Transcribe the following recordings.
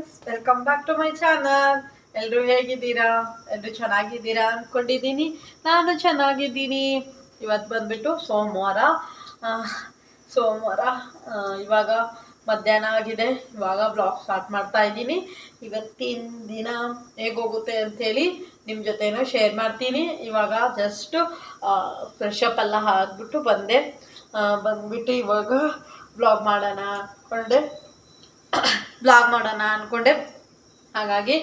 Friends welcome back to my channel ಎಲ್ಲರೂ ಹೇಗಿದ್ದೀರಾ? ಎಲ್ಲರೂ ಚೆನ್ನಾಗಿದ್ದೀರಾ ಅಂದ್ಕೊಂಡಿದ್ದೀನಿ ನಾನು ಚೆನ್ನಾಗಿದ್ದೀನಿ. ಇವತ್ತು ಬಂದ್ಬಿಟ್ಟು ಸೋಮವಾರ. ಸೋಮವಾರ ಇವಾಗ ಮಧ್ಯಾಹ್ನ ಆಗಿದೆ. ಇವಾಗ ಬ್ಲಾಗ್ ಸ್ಟಾರ್ಟ್ ಮಾಡ್ತಾ ಇದ್ದೀನಿ. ಇವತ್ತಿನ ದಿನ ಹೇಗೋಗುತ್ತೆ ಅಂಥೇಳಿ ನಿಮ್ಮ ಜೊತೆನೂ ಶೇರ್ ಮಾಡ್ತೀನಿ. ಇವಾಗ ಜಸ್ಟ್ ಫ್ರೆಶ್ ಅಪ್ ಎಲ್ಲ ಹಾಕ್ಬಿಟ್ಟು ಬಂದೆ. ಬಂದ್ಬಿಟ್ಟು ಇವಾಗ ಬ್ಲಾಗ್ ಮಾಡೋಣ. ಅಂದ್ಕೊಂಡೆ ಬ್ಲಾಗ್ ಮಾಡೋಣ ಅಂದ್ಕೊಂಡೆ ಹಾಗಾಗಿ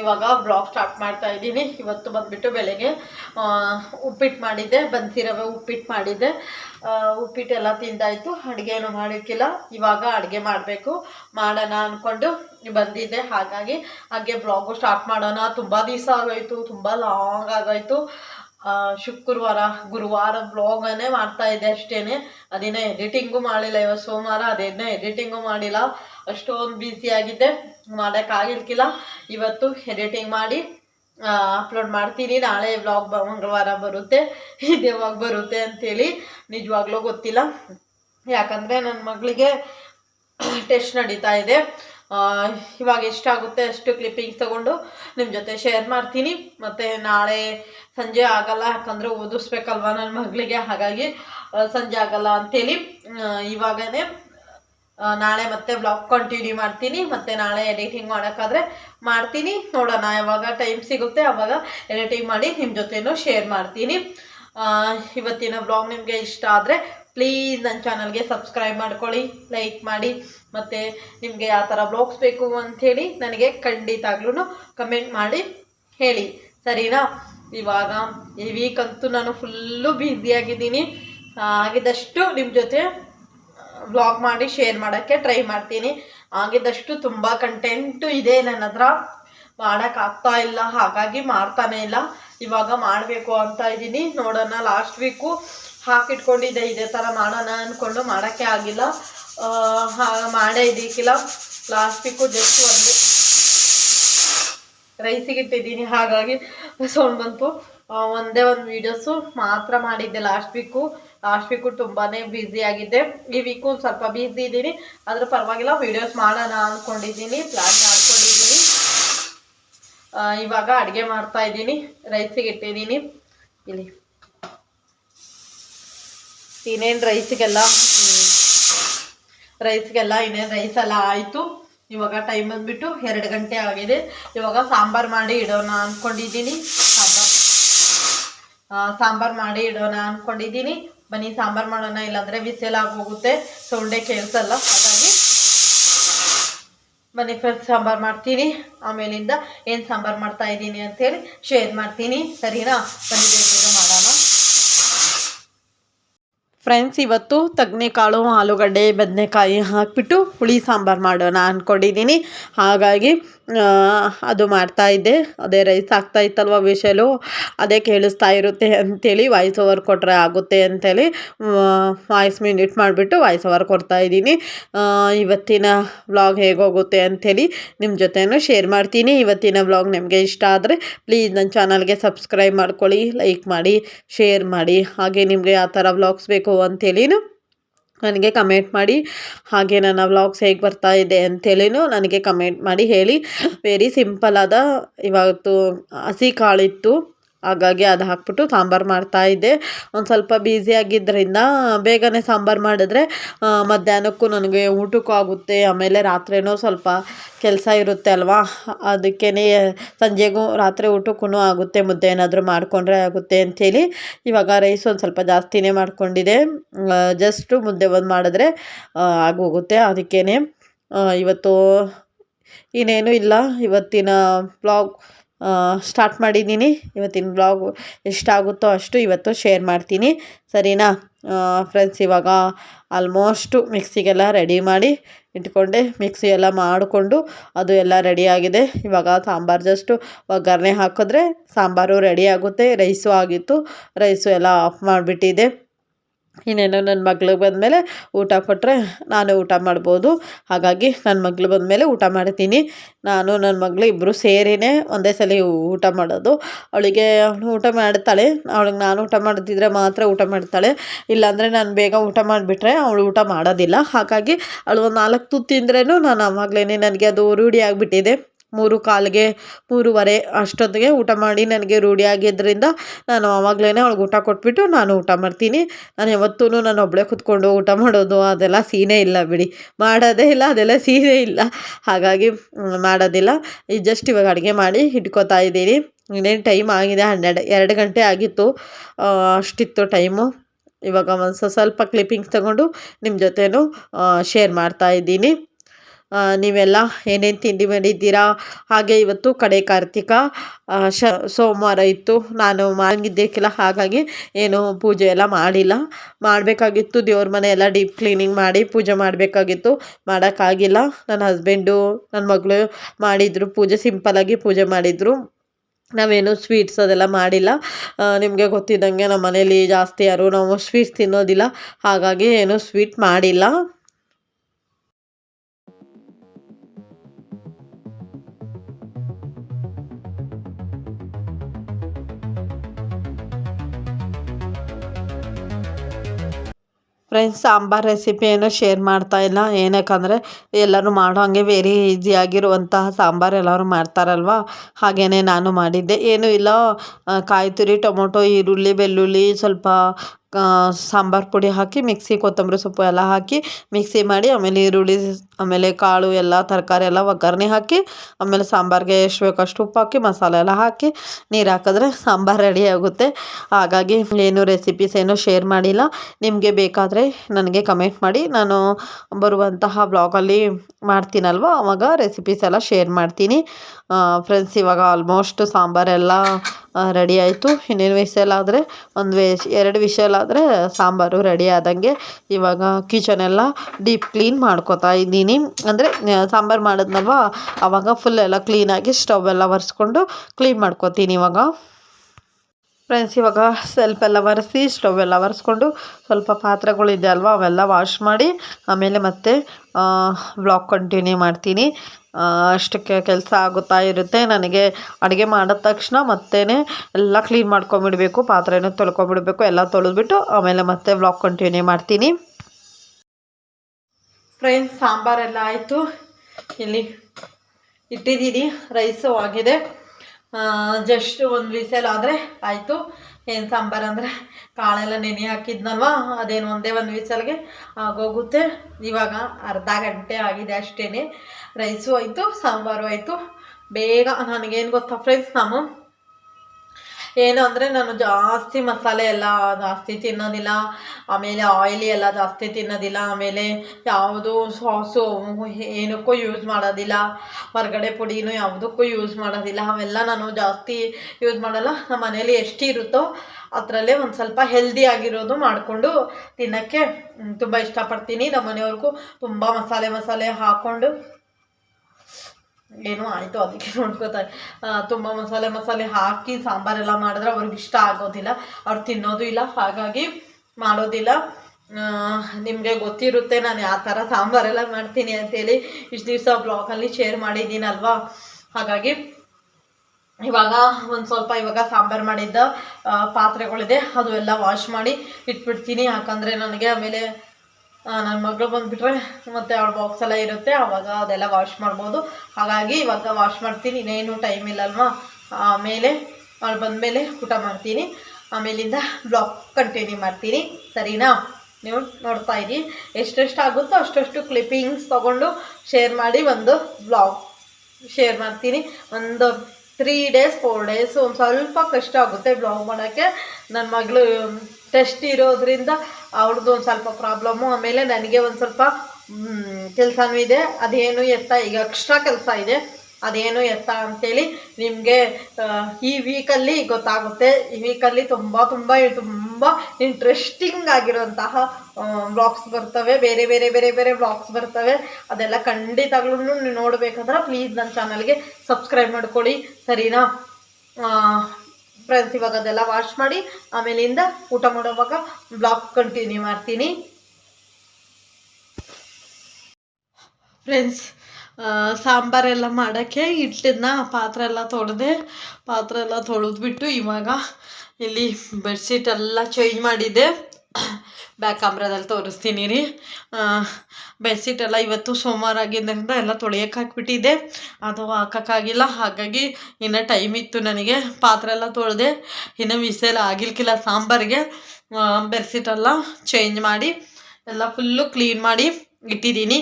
ಇವಾಗ ಬ್ಲಾಗ್ ಸ್ಟಾರ್ಟ್ ಮಾಡ್ತಾ ಇದ್ದೀನಿ. ಇವತ್ತು ಬಂದುಬಿಟ್ಟು ಬೆಳಗ್ಗೆ ಉಪ್ಪಿಟ್ಟು ಮಾಡಿದ್ದೆ ಬನ್ಸಿ ಉಪ್ಪಿಟ್ಟು ಮಾಡಿದ್ದೆ. ಉಪ್ಪಿಟ್ಟೆಲ್ಲ ತಿಂದಾಯಿತು. ಅಡುಗೆನೂ ಮಾಡೋಕ್ಕಿಲ್ಲ ಇವಾಗ ಅಡುಗೆ ಮಾಡಬೇಕು, ಮಾಡೋಣ ಅಂದ್ಕೊಂಡು ಬಂದಿದ್ದೆ. ಹಾಗಾಗಿ ಹಾಗೆ ಬ್ಲಾಗು ಸ್ಟಾರ್ಟ್ ಮಾಡೋಣ. ತುಂಬ ದಿವಸ ಆಗೋಯ್ತು, ತುಂಬ ಲಾಂಗ್ ಆಗೋಯ್ತು. ಶುಕ್ರವಾರ, ಗುರುವಾರ ಬ್ಲಾಗನ್ನೇ ಮಾಡ್ತಾ ಇದ್ದೆ ಅಷ್ಟೇನೆ. ಅದಿನ್ನ ಎಡಿಟಿಂಗು ಮಾಡಿಲ್ಲ, ಇವತ್ತು ಸೋಮವಾರ ಅದೇನೋ ಎಡಿಟಿಂಗು ಮಾಡಿಲ್ಲ. ಅಷ್ಟೊಂದು ಬ್ಯುಸಿ ಆಗಿದ್ದೆ. ಮಾಡೋಕ್ಕಾಗಿರ್ಕಿಲ್ಲ. ಇವತ್ತು ಎಡಿಟಿಂಗ್ ಮಾಡಿ ಅಪ್ಲೋಡ್ ಮಾಡ್ತೀನಿ. ನಾಳೆ ಬ್ಲಾಗ್ ಮಂಗಳವಾರ ಬರುತ್ತೆ. ಇದು ಯಾವಾಗ ಬರುತ್ತೆ ಅಂತೇಳಿ ನಿಜವಾಗ್ಲೂ ಗೊತ್ತಿಲ್ಲ. ಯಾಕಂದರೆ ನನ್ನ ಮಗಳಿಗೆ ಟೆಸ್ಟ್ ನಡೀತಾ ಇದೆ. ಇವಾಗ ಎಷ್ಟಾಗುತ್ತೆ ಅಷ್ಟು ಕ್ಲಿಪ್ಪಿಂಗ್ಸ್ ತಗೊಂಡು ನಿಮ್ಮ ಜೊತೆ ಶೇರ್ ಮಾಡ್ತೀನಿ. ಮತ್ತು ನಾಳೆ ಸಂಜೆ ಆಗಲ್ಲ, ಯಾಕಂದರೆ ಓದಿಸ್ಬೇಕಲ್ವ ನನ್ನ ಮಗಳಿಗೆ. ಹಾಗಾಗಿ ಸಂಜೆ ಆಗಲ್ಲ ಹೇಳಿ ಇವಾಗನೇ ನಾಳೆ ಮತ್ತೆ ಬ್ಲಾಗ್ ಕಂಟಿನ್ಯೂ ಮಾಡ್ತೀನಿ, ಮತ್ತೆ ನಾಳೆ ಎಡಿಟಿಂಗ್ ಮಾಡೋಕ್ಕಾದ್ರೆ ಮಾಡ್ತೀನಿ. ನೋಡೋಣ, ಯಾವಾಗ ಟೈಮ್ ಸಿಗುತ್ತೆ ಆವಾಗ ಎಡಿಟಿಂಗ್ ಮಾಡಿ ನಿಮ್ಮ ಜೊತೆನೂ ಶೇರ್ ಮಾಡ್ತೀನಿ. ಇವತ್ತಿನ ಬ್ಲಾಗ್ ನಿಮಗೆ ಇಷ್ಟ ಆದರೆ ಪ್ಲೀಸ್ ನನ್ನ ಚಾನಲ್ಗೆ ಸಬ್ಸ್ಕ್ರೈಬ್ ಮಾಡ್ಕೊಳ್ಳಿ ಲೈಕ್ ಮಾಡಿ, ಮತ್ತು ನಿಮಗೆ ಯಾವ ಥರ ಬ್ಲಾಗ್ಸ್ ಬೇಕು ಅಂಥೇಳಿ ನನಗೆ ಖಂಡಿತಾಗ್ಲೂ ಕಮೆಂಟ್ ಮಾಡಿ ಹೇಳಿ. ಸರಿನಾ? ಇವಾಗ ಈ ವೀಕ್ ಅಂತೂ ನಾನು ಫುಲ್ಲು ಬ್ಯುಸಿಯಾಗಿದ್ದೀನಿ ಆಗಿದ್ದಷ್ಟು ನಿಮ್ಮ ಜೊತೆ ವ್ಲಾಗ್ ಮಾಡಿ ಶೇರ್ ಮಾಡೋಕ್ಕೆ ಟ್ರೈ ಮಾಡ್ತೀನಿ. ಆಗಿದ್ದಷ್ಟು ತುಂಬ ಕಂಟೆಂಟು ಇದೆ ನನ್ನ ಹತ್ರ ಮಾಡೋಕ್ಕಾಗ್ತಾ ಇಲ್ಲ, ಹಾಗಾಗಿ ಮಾಡ್ತಾನೆ ಇಲ್ಲ. ಇವಾಗ ಮಾಡಬೇಕು ಅಂತ ಇದ್ದೀನಿ. ನೋಡೋಣ ಲಾಸ್ಟ್ ವೀಕು ಹಾಕಿಟ್ಕೊಂಡಿದ್ದೆ, ಇದೇ ಥರ ಮಾಡೋಣ ಅಂದ್ಕೊಂಡು ಮಾಡೋಕ್ಕೆ ಆಗಿಲ್ಲ. ಮಾಡೇ ಇದಕ್ಕಿಲ್ಲ ಲಾಸ್ಟ್ ವೀಕು ಜಸ್ಟ್ ಒಂದು ರೈಸಿಗೆ ಇಟ್ಟಿದ್ದೀನಿ. ಹಾಗಾಗಿ ಸೌಂಡ್ ಬಂತು. ಒಂದೇ ಒಂದು ವೀಡಿಯೋಸು ಮಾತ್ರ ಮಾಡಿದ್ದೆ ಲಾಸ್ಟ್ ವೀಕು ಲಾಸ್ಟ್ ವೀಕು ತುಂಬಾ ಬ್ಯುಸಿ ಆಗಿದ್ದೆ ಈ ವೀಕು ಸ್ವಲ್ಪ ಬ್ಯುಸಿ ಇದ್ದೀನಿ. ಅದ್ರ ಪರವಾಗಿಲ್ಲ ವೀಡಿಯೋಸ್ ಮಾಡೋಣ ಅಂದ್ಕೊಂಡಿದ್ದೀನಿ ಪ್ಲ್ಯಾನ್ ಮಾಡ್ಕೊಂಡಿದ್ದೀನಿ. ಇವಾಗ ಅಡುಗೆ ಮಾಡ್ತಾ ಇದ್ದೀನಿ. ರೈಸಿಗೆ ಇಟ್ಟಿದ್ದೀನಿ. ಇಲ್ಲಿ. ಇನ್ನೇನು ರೈಸಿಗೆಲ್ಲ? ರೈಸ್ಗೆಲ್ಲ, ಇನ್ನೇನು ರೈಸ್ ಎಲ್ಲ ಆಯಿತು. ಇವಾಗ ಟೈಮ್ ಬಂದ್ಬಿಟ್ಟು ಎರಡು ಗಂಟೆ ಆಗಿದೆ. ಇವಾಗ ಸಾಂಬಾರು ಮಾಡಿ ಇಡೋಣ ಅಂದ್ಕೊಂಡಿದ್ದೀನಿ ಸಾಂಬಾರು. ಸಾಂಬಾರು ಮಾಡಿ ಇಡೋಣ ಅಂದ್ಕೊಂಡಿದ್ದೀನಿ ಬನ್ನಿ, ಸಾಂಬಾರು ಮಾಡೋಣ, ಇಲ್ಲಾಂದರೆ ಹೋಗುತ್ತೆ. ಸೌಂಡೆ ಕೇಳಿಸಲ್ಲ, ಹಾಗಾಗಿ ಬನ್ನಿ ಫಸ್ಟ್ ಸಾಂಬಾರು ಮಾಡ್ತೀನಿ. ಆಮೇಲಿಂದ ಏನು ಸಾಂಬಾರು ಮಾಡ್ತಾ ಇದ್ದೀನಿ ಅಂತೇಳಿ ಶೇರ್ ಮಾಡ್ತೀನಿ. ಸರಿನಾ? ಬನ್ನಿ, ಬೇಗ ಮಾಡೋಣ. ಫ್ರೆಂಡ್ಸ್ ಇವತ್ತು ತಗ್ನೆಕಾಳು, ಆಲೂಗಡ್ಡೆ, ಬದನೆಕಾಯಿ ಹಾಕಿಬಿಟ್ಟು ಹುಳಿ ಸಾಂಬಾರು ಮಾಡೋಣ ಅಂದ್ಕೊಂಡಿದ್ದೀನಿ ಹಾಗಾಗಿ ಅದು ಮಾಡ್ತಾ ಇದ್ದೆ. ಅದೇ ರೈಸ್ ಆಗ್ತಾ ಇತ್ತಲ್ವ ವಿಷಲು ಅದೇ ಕೇಳಿಸ್ತಾ ಇರುತ್ತೆ ಅಂತೇಳಿ ವಾಯ್ಸ್ ಓವರ್ ಕೊಟ್ಟರೆ ಆಗುತ್ತೆ ಅಂತೇಳಿ ವಾಯ್ಸ್ ಮಿನಿಟ್ ಮಾಡಿಬಿಟ್ಟು ವಾಯ್ಸ್ ಓವರ್ ಕೊಡ್ತಾ ಇದ್ದೀನಿ. ಇವತ್ತಿನ ವ್ಲಾಗ್ ಹೇಗೋಗುತ್ತೆ ಅಂಥೇಳಿ ನಿಮ್ಮ ಜೊತೆನೂ ಶೇರ್ ಮಾಡ್ತೀನಿ. ಇವತ್ತಿನ ವ್ಲಾಗ್ ನಿಮಗೆ ಇಷ್ಟ ಆದರೆ ಪ್ಲೀಸ್ ನನ್ನ ಚಾನಲ್ಗೆ ಸಬ್ಸ್ಕ್ರೈಬ್ ಮಾಡ್ಕೊಳ್ಳಿ, ಲೈಕ್ ಮಾಡಿ, ಶೇರ್ ಮಾಡಿ. ಹಾಗೆ ನಿಮಗೆ ಆ ಥರ ವ್ಲಾಗ್ಸ್ ಬೇಕು ಅಂಥೇಳಿನೂ ನನಗೆ ಕಮೆಂಟ್ ಮಾಡಿ ಹಾಗೆ ನನ್ನ ವ್ಲಾಗ್ಸ್ ಹೇಗೆ ಬರ್ತಾ ಇದೆ? ಅಂತೇಳಿನು ನನಗೆ ಕಮೆಂಟ್ ಮಾಡಿ ಹೇಳಿ. ವೆರಿ ಆದ, ಇವತ್ತು ಹಸಿ ಕಾಳಿತ್ತು. ಹಾಗಾಗಿ ಅದು ಹಾಕ್ಬಿಟ್ಟು ಸಾಂಬಾರು ಮಾಡ್ತಾ ಇದ್ದೆ. ಒಂದು ಸ್ವಲ್ಪ ಬ್ಯುಸಿ ಆಗಿದ್ದರಿಂದ ಬೇಗನೆ ಸಾಂಬಾರು ಮಾಡಿದ್ರೆ ಮಧ್ಯಾಹ್ನಕ್ಕೂ ನನಗೆ ಊಟಕ್ಕೂ ಆಗುತ್ತೆ, ಆಮೇಲೆ ರಾತ್ರಿಯೂ ಸ್ವಲ್ಪ ಕೆಲಸ ಇರುತ್ತೆ ಅಲ್ವಾ? ಅದಕ್ಕೇ ಸಂಜೆಗೂ ರಾತ್ರಿ ಊಟಕ್ಕೂ ಆಗುತ್ತೆ, ಮುದ್ದೆ ಏನಾದರೂ ಮಾಡಿಕೊಂಡ್ರೆ ಆಗುತ್ತೆ ಅಂಥೇಳಿ ಇವಾಗ ರೈಸ್ ಒಂದು ಸ್ವಲ್ಪ ಜಾಸ್ತಿನೇ ಮಾಡಿಕೊಂಡಿದೆ. ಜಸ್ಟು ಮುದ್ದೆ ಒಂದು ಮಾಡಿದ್ರೆ ಆಗೋಗುತ್ತೆ. ಅದಕ್ಕೇ ಇವತ್ತು ಇನ್ನೇನು ಇಲ್ಲ. ಇವತ್ತಿನ ಬ್ಲಾಗ್ ಸ್ಟಾರ್ಟ್ ಮಾಡಿದ್ದೀನಿ. ಇವತ್ತಿನ ಬ್ಲಾಗ್ ಎಷ್ಟಾಗುತ್ತೋ ಅಷ್ಟು ಇವತ್ತು ಶೇರ್ ಮಾಡ್ತೀನಿ. ಸರಿನಾ? ಫ್ರೆಂಡ್ಸ್ ಇವಾಗ ಆಲ್ಮೋಸ್ಟು ಮಿಕ್ಸಿಗೆಲ್ಲ ರೆಡಿ ಮಾಡಿ ಇಟ್ಕೊಂಡೆ. ಮಿಕ್ಸಿ ಎಲ್ಲ ಮಾಡಿಕೊಂಡು ಅದು ಎಲ್ಲ ರೆಡಿಯಾಗಿದೆ ಇವಾಗ ಸಾಂಬಾರು ಜಸ್ಟು ಒಗ್ಗರಣೆ ಹಾಕಿದ್ರೆ ಸಾಂಬಾರು ರೆಡಿ ಆಗುತ್ತೆ. ರೈಸು ಆಗಿತ್ತು. ರೈಸು ಎಲ್ಲ ಆಫ್ ಮಾಡಿಬಿಟ್ಟಿದ್ದೆ ಇನ್ನೇನು ನನ್ನ ಮಗ್ಳಿಗೆ ಬಂದಮೇಲೆ ಊಟ ಕೊಟ್ಟರೆ ನಾನು ಊಟ ಮಾಡ್ಬೋದು. ಹಾಗಾಗಿ ನನ್ನ ಮಗಳು ಬಂದಮೇಲೆ ಊಟ ಮಾಡ್ತೀನಿ. ನಾನು ನನ್ನ ಮಗಳು ಇಬ್ಬರು ಸೇರಿನೇ ಒಂದೇ ಸಲ ಊಟ ಮಾಡೋದು. ಅವಳಿಗೆ ಅವಳು ಊಟ ಮಾಡ್ತಾಳೆ. ಅವಳಿಗೆ ನಾನು ಊಟ ಮಾಡ್ತಿದ್ರೆ ಮಾತ್ರ ಊಟ ಮಾಡ್ತಾಳೆ. ಇಲ್ಲಾಂದರೆ ನಾನು ಬೇಗ ಊಟ ಮಾಡಿಬಿಟ್ರೆ ಅವಳು ಊಟ ಮಾಡೋದಿಲ್ಲ. ಹಾಗಾಗಿ ಅವಳು ಒಂದು ನಾಲ್ಕು ತುತ್ತು ತಿಂದ್ರೂ ನಾನು ಆವಾಗಲೇ ನನಗೆ ಅದು ರೂಢಿ ಆಗಿಬಿಟ್ಟಿದೆ. ಮೂರು ಕಾಲಿಗೆ ಮೂರುವರೆ ಅಷ್ಟೊತ್ತಿಗೆ ಊಟ ಮಾಡಿ ನನಗೆ ರೂಢಿಯಾಗಿದ್ದರಿಂದ ನಾನು ಆವಾಗಲೇ ಅವ್ಳಿಗೆ ಊಟ ಕೊಟ್ಬಿಟ್ಟು ನಾನು ಊಟ ಮಾಡ್ತೀನಿ. ನಾನು ಯಾವತ್ತೂ ನಾನು ಒಬ್ಬಳೇ ಕೂತ್ಕೊಂಡು ಊಟ ಮಾಡೋದು ಅದೆಲ್ಲ ಸೀನೇ ಇಲ್ಲ ಬಿಡಿ. ಮಾಡೋದೇ ಇಲ್ಲ, ಅದೆಲ್ಲ ಸೀನೇ ಇಲ್ಲ. ಹಾಗಾಗಿ ಮಾಡೋದಿಲ್ಲ. ಈ ಜಸ್ಟ್ ಇವಾಗ ಅಡುಗೆ ಮಾಡಿ ಇಟ್ಕೋತಾ ಇದ್ದೀನಿ. ಇನ್ನೇನು ಟೈಮ್ ಆಗಿದೆ? ಹನ್ನೆರಡು, ಎರಡು ಗಂಟೆ ಆಗಿತ್ತು. ಅಷ್ಟಿತ್ತು ಟೈಮು ಇವಾಗ ಒಂದು ಸ್ವ- ಸ್ವಲ್ಪ ಕ್ಲಿಪ್ಪಿಂಗ್ಸ್ ತಗೊಂಡು ನಿಮ್ಮ ಜೊತೆನೂ ಶೇರ್ ಮಾಡ್ತಾ ಇದ್ದೀನಿ. ನೀವೆಲ್ಲ ಏನೇನು ತಿಂಡಿ ಮಾಡಿದ್ದೀರಾ? ಹಾಗೆ ಇವತ್ತು ಕಡೆ ಕಾರ್ತಿಕ ಶ, ಸೋಮವಾರ ಇತ್ತು. ನಾನು ಮಾಡಿದ್ದಕ್ಕಿಲ್ಲ ಹಾಗಾಗಿ ಏನು ಪೂಜೆ ಎಲ್ಲ ಮಾಡಿಲ್ಲ. ಮಾಡಬೇಕಾಗಿತ್ತು, ದೇವ್ರ ಮನೆ ಎಲ್ಲ ಡೀಪ್ ಕ್ಲೀನಿಂಗ್ ಮಾಡಿ ಪೂಜೆ ಮಾಡಬೇಕಾಗಿತ್ತು. ಮಾಡೋಕ್ಕಾಗಿಲ್ಲ. ನನ್ನ ಹಸ್ಬೆಂಡು, ನನ್ನ ಮಗಳು ಮಾಡಿದರು ಪೂಜೆ ಸಿಂಪಲಾಗಿ ಪೂಜೆ ಮಾಡಿದರು. ನಾವೇನು ಸ್ವೀಟ್ಸ್ ಅದೆಲ್ಲ ಮಾಡಿಲ್ಲ. ನಿಮಗೆ ಗೊತ್ತಿದ್ದಂಗೆ ನಮ್ಮ ಮನೇಲಿ ಜಾಸ್ತಿ ಯಾರು ನಾವು ಸ್ವೀಟ್ಸ್ ತಿನ್ನೋದಿಲ್ಲ. ಹಾಗಾಗಿ ಏನು ಸ್ವೀಟ್ ಮಾಡಿಲ್ಲ. ಫ್ರೆಂಡ್ಸ್, ಸಾಂಬಾರು ರೆಸಿಪಿಯನ್ನು ಶೇರ್ ಮಾಡ್ತಾ ಇಲ್ಲ. ಏನಕ್ಕಂದರೆ ಎಲ್ಲರೂ ಮಾಡೋ ಹಾಗೆ ವೆರಿ ಈಸಿಯಾಗಿರುವಂತಹ ಸಾಂಬಾರು ಎಲ್ಲರೂ ಮಾಡ್ತಾರಲ್ವ? ಹಾಗೆಯೇ ನಾನು ಮಾಡಿದ್ದೆ. ಏನೂ ಇಲ್ಲ. ಕಾಯಿ ತುರಿ, ಟೊಮೊಟೊ, ಈರುಳ್ಳಿ, ಬೆಳ್ಳುಳ್ಳಿ, ಸ್ವಲ್ಪ ಸಾಂಬಾರು ಪುಡಿ ಹಾಕಿ, ಮಿಕ್ಸಿ, ಕೊತ್ತಂಬರಿ ಸೊಪ್ಪು ಎಲ್ಲ ಹಾಕಿ, ಮಿಕ್ಸಿ ಮಾಡಿ, ಆಮೇಲೆ ಈರುಳ್ಳಿ ಆಮೇಲೆ ಕಾಳು ಎಲ್ಲ, ತರಕಾರಿ ಎಲ್ಲ ಒಗ್ಗರಣೆ ಹಾಕಿ, ಆಮೇಲೆ ಸಾಂಬಾರಿಗೆ ಎಷ್ಟು ಬೇಕೋ ಅಷ್ಟು ಉಪ್ಪು ಹಾಕಿ, ಮಸಾಲೆ ಎಲ್ಲ ಹಾಕಿ, ನೀರು ಹಾಕಿದ್ರೆ ಸಾಂಬಾರು ರೆಡಿ ಆಗುತ್ತೆ. ಹಾಗಾಗಿ ಏನು ರೆಸಿಪೀಸ್ ಏನೂ ಶೇರ್ ಮಾಡಿಲ್ಲ. ನಿಮಗೆ ಬೇಕಾದರೆ ನನಗೆ ಕಮೆಂಟ್ ಮಾಡಿ. ನಾನು ಬರುವಂತಹ ಬ್ಲಾಗಲ್ಲಿ ಮಾಡ್ತೀನಲ್ವ? ಆವಾಗ ರೆಸಿಪೀಸ್ ಎಲ್ಲ ಶೇರ್ ಮಾಡ್ತೀನಿ. ಫ್ರೆಂಡ್ಸ್ ಇವಾಗ ಆಲ್ಮೋಸ್ಟ್ ಸಾಂಬಾರೆಲ್ಲ ರೆಡಿ ಆಯಿತು. ಇನ್ನೇನು ವಿಷಯಲ್ಲಾದರೆ ಒಂದು ವೇಸ್ ಎರಡು ವಿಷಯಲ್ಲಾದರೆ ಸಾಂಬಾರು ರೆಡಿ ಆದಂಗೆ ಇವಾಗ ಕಿಚನ್ ಎಲ್ಲ ಡೀಪ್ ಕ್ಲೀನ್ ಮಾಡ್ಕೋತಾ ಇದ್ದೀನಿ. ಅಂದರೆ ಸಾಂಬಾರು ಮಾಡಿದ್ನಲ್ವ? ಆವಾಗ ಫುಲ್ ಎಲ್ಲ ಕ್ಲೀನಾಗಿ ಸ್ಟವ್ ಎಲ್ಲ ಒರೆಸ್ಕೊಂಡು ಕ್ಲೀನ್ ಮಾಡ್ಕೊತೀನಿ ಇವಾಗ. ಫ್ರೆಂಡ್ಸ್ ಇವಾಗ ಸೆಲ್ಫ್ ಎಲ್ಲ ಒರೆಸಿ ಸ್ಟವ್ ಎಲ್ಲ ಒರೆಸ್ಕೊಂಡು ಸ್ವಲ್ಪ ಪಾತ್ರೆಗಳಿದೆ ಅಲ್ವಾ? ಅವೆಲ್ಲ ವಾಶ್ ಮಾಡಿ, ಆಮೇಲೆ ಮತ್ತೆ ವ್ಲಾಗ್ ಕಂಟಿನ್ಯೂ ಮಾಡ್ತೀನಿ. ಅಷ್ಟಕ್ಕೆ ಕೆಲಸ ಆಗುತ್ತಾ ಇರುತ್ತೆ. ನನಗೆ ಅಡುಗೆ ಮಾಡಿದ ತಕ್ಷಣ ಮತ್ತೇ ಎಲ್ಲ ಕ್ಲೀನ್ ಮಾಡ್ಕೊಂಬಿಡಬೇಕು, ಪಾತ್ರೆನೂ ತೊಳ್ಕೊಂಬಿಡಬೇಕು, ಎಲ್ಲ ತೊಳೆದ್ಬಿಟ್ಟು ಆಮೇಲೆ ಮತ್ತೆ ವ್ಲಾಗ್ ಕಂಟಿನ್ಯೂ ಮಾಡ್ತೀನಿ. ಫ್ರೆಂಡ್ಸ್ ಸಾಂಬಾರೆಲ್ಲ ಆಯಿತು. ಇಲ್ಲಿ ಇಟ್ಟಿದ್ದೀನಿ ರೈಸು ಆಗಿದೆ. ಜಸ್ಟ್ ಒಂದು ವಿಸಲ್ ಆದರೆ ಆಯಿತು. ಏನು ಸಾಂಬಾರು ಅಂದರೆ ಕಾಳೆಲ್ಲ ನೆನೆ ಹಾಕಿದ್ನಲ್ವ? ಅದೇನು ಒಂದೇ ಒಂದು ವಿಸಲ್ಗೆ ಆಗೋಗುತ್ತೆ. ಇವಾಗ ಅರ್ಧ ಗಂಟೆ ಆಗಿದೆ ಅಷ್ಟೇ ರೈಸು ಆಯಿತು, ಸಾಂಬಾರು ಆಯಿತು. ಬೇಗ, ನನಗೇನು ಗೊತ್ತಾ ಫ್ರೆಂಡ್ಸ್ ನಾನು ಏನು ಅಂದರೆ ನಾನು ಜಾಸ್ತಿ ಮಸಾಲೆ ಎಲ್ಲ ಜಾಸ್ತಿ ತಿನ್ನೋದಿಲ್ಲ, ಆಮೇಲೆ ಆಯಿಲಿ ಎಲ್ಲ ಜಾಸ್ತಿ ತಿನ್ನೋದಿಲ್ಲ, ಆಮೇಲೆ ಯಾವುದು ಸಾಸು ಏನಕ್ಕೂ ಯೂಸ್ ಮಾಡೋದಿಲ್ಲ, ಹೊರಗಡೆ ಪುಡಿನೂ ಯಾವುದಕ್ಕೂ ಯೂಸ್ ಮಾಡೋದಿಲ್ಲ, ಅವೆಲ್ಲ ನಾನು ಜಾಸ್ತಿ ಯೂಸ್ ಮಾಡಲ್ಲ. ನಮ್ಮ ಮನೇಲಿ ಎಷ್ಟು ಇರುತ್ತೋ ಅದರಲ್ಲೇ ಒಂದು ಸ್ವಲ್ಪ ಹೆಲ್ದಿ ಆಗಿರೋದು ಮಾಡಿಕೊಂಡು ತಿನ್ನೋಕ್ಕೆ ತುಂಬ ಇಷ್ಟಪಡ್ತೀನಿ. ನಮ್ಮ ಮನೆಯವ್ರಿಗೂ ತುಂಬ ಮಸಾಲೆ ಮಸಾಲೆ ಹಾಕ್ಕೊಂಡು ಏನೋ ಆಯಿತು ಅದಕ್ಕೆ ನೋಡ್ಕೋತಾರೆ ತುಂಬ ಮಸಾಲೆ ಮಸಾಲೆ ಹಾಕಿ ಸಾಂಬಾರೆಲ್ಲ ಮಾಡಿದ್ರೆ ಅವ್ರಿಗೆ ಇಷ್ಟ ಆಗೋದಿಲ್ಲ. ಅವ್ರು ತಿನ್ನೋದು ಇಲ್ಲ, ಹಾಗಾಗಿ ಮಾಡೋದಿಲ್ಲ. ನಿಮಗೆ ಗೊತ್ತಿರುತ್ತೆ ನಾನು ಯಾವ ಥರ ಸಾಂಬಾರೆಲ್ಲ ಮಾಡ್ತೀನಿ ಅಂತೇಳಿ. ಇಷ್ಟು ದಿವಸ ಬ್ಲಾಗಲ್ಲಿ ಶೇರ್ ಮಾಡಿದ್ದೀನಲ್ವಾ? ಹಾಗಾಗಿ ಇವಾಗ ಒಂದು ಸ್ವಲ್ಪ ಇವಾಗ ಸಾಂಬಾರು ಮಾಡಿದ್ದ ಪಾತ್ರೆಗಳಿದೆ, ಅದು ಎಲ್ಲ ವಾಶ್ ಮಾಡಿ ಇಟ್ಬಿಡ್ತೀನಿ. ಯಾಕಂದರೆ ನನಗೆ ಆಮೇಲೆ ನನ್ನ ಮಗಳು ಬಂದುಬಿಟ್ರೆ ಮತ್ತೆ ಅವಳ ಬಾಕ್ಸ್ ಎಲ್ಲ ಇರುತ್ತೆ ಆವಾಗ ಅದೆಲ್ಲ ವಾಶ್ ಮಾಡ್ಬೋದು. ಹಾಗಾಗಿ ಇವಾಗ ವಾಶ್ ಮಾಡ್ತೀನಿ, ಇನ್ನೇನು ಟೈಮ್ ಇಲ್ಲಲ್ವಾ? ಆಮೇಲೆ ಅವಳು ಬಂದಮೇಲೆ ಊಟ ಮಾಡ್ತೀನಿ. ಆಮೇಲಿಂದ ಬ್ಲಾಗ್ ಕಂಟಿನ್ಯೂ ಮಾಡ್ತೀನಿ. ಸರಿನಾ? ನೀವು ನೋಡ್ತಾ ಇರಿ. ಎಷ್ಟೆಷ್ಟು ಆಗುತ್ತೋ ಅಷ್ಟಷ್ಟು ಕ್ಲಿಪ್ಪಿಂಗ್ಸ್ ತೊಗೊಂಡು ಶೇರ್ ಮಾಡಿ ಒಂದು ಬ್ಲಾಗ್ ಶೇರ್ ಮಾಡ್ತೀನಿ. ಒಂದು ತ್ರೀ ಡೇಸ್ ಫೋರ್ ಡೇಸ್ ಒಂದು ಸ್ವಲ್ಪ ಕಷ್ಟ ಆಗುತ್ತೆ ಬ್ಲಾಗ್ ಮಾಡೋಕ್ಕೆ. ನನ್ನ ಮಗಳು ಟೆಸ್ಟ್ ಇರೋದ್ರಿಂದ ಅವ್ರದ್ದು ಒಂದು ಸ್ವಲ್ಪ ಪ್ರಾಬ್ಲಮ್ಮು ಆಮೇಲೆ ನನಗೆ ಒಂದು ಸ್ವಲ್ಪ ಕೆಲಸನೂ ಇದೆ. ಅದೇನು ಎತ್ತ? ಈಗ ಎಕ್ಸ್ಟ್ರಾ ಕೆಲಸ ಇದೆ. ಅದೇನು ಎತ್ತ ಅಂತೇಳಿ ನಿಮಗೆ ಈ ವೀಕಲ್ಲಿ ಗೊತ್ತಾಗುತ್ತೆ. ಈ ವೀಕಲ್ಲಿ ತುಂಬ ತುಂಬ ತುಂಬ ಇಂಟ್ರೆಸ್ಟಿಂಗ್ ಆಗಿರುವಂತಹ ಬ್ಲಾಗ್ಸ್ ಬರ್ತವೆ. ಬೇರೆ ಬೇರೆ ಬೇರೆ ಬೇರೆ ಬ್ಲಾಗ್ಸ್ ಬರ್ತವೆ. ಅದೆಲ್ಲ ಖಂಡಿತಾಗ್ಲೂ ನೀವು ನೋಡಬೇಕಂದ್ರೆ ಪ್ಲೀಸ್ ನನ್ನ ಚಾನಲ್ಗೆ ಸಬ್ಸ್ಕ್ರೈಬ್ ಮಾಡ್ಕೊಳ್ಳಿ. ಸರಿನಾ? ಫ್ರೆಂಡ್ಸ್, ಇವಾಗ ಅದೆಲ್ಲ ವಾಶ್ ಮಾಡಿ, ಆಮೇಲಿಂದ ಊಟ ಮಾಡೋವಾಗ ಬ್ಲಾಗ್ ಕಂಟಿನ್ಯೂ ಮಾಡ್ತೀನಿ. ಫ್ರೆಂಡ್ಸ್ ಸಾಂಬಾರೆಲ್ಲ ಮಾಡೋಕ್ಕೆ ಹಿಟ್ಟನ್ನ ಪಾತ್ರೆ ಎಲ್ಲ ತೊಳೆದೆ, ಪಾತ್ರೆ ಎಲ್ಲ ತೊಳೆದ್ಬಿಟ್ಟು ಇವಾಗ ಇಲ್ಲಿ ಬೆಡ್ಶೀಟ್ ಎಲ್ಲ ಚೇಂಜ್ ಮಾಡಿದ್ದೆ. ಬ್ಯಾಕ್ ಕ್ಯಾಮ್ರಾದಲ್ಲಿ ತೋರಿಸ್ತೀನಿ ರೀ. ಬೆಡ್ಶೀಟ್ ಎಲ್ಲ ಇವತ್ತು ಸೋಮವಾರ ಆಗಿದ್ದರಿಂದ ಎಲ್ಲ ತೊಳೆಯಕ್ಕೆ ಹಾಕ್ಬಿಟ್ಟಿದ್ದೆ. ಅದು ಹಾಕೋಕ್ಕಾಗಿಲ್ಲ. ಹಾಗಾಗಿ ಇನ್ನು ಟೈಮ್ ಇತ್ತು ನನಗೆ. ಪಾತ್ರೆ ಎಲ್ಲ ತೊಳೆದೆ. ಇನ್ನು ವಿಸೆಲ್ ಆಗಿಲ್ಕಿಲ್ಲ ಸಾಂಬಾರಿಗೆ. ಬೆಡ್ಶೀಟ್ ಎಲ್ಲ ಚೇಂಜ್ ಮಾಡಿ, ಎಲ್ಲ ಫುಲ್ಲು ಕ್ಲೀನ್ ಮಾಡಿ ಇಟ್ಟಿದ್ದೀನಿ.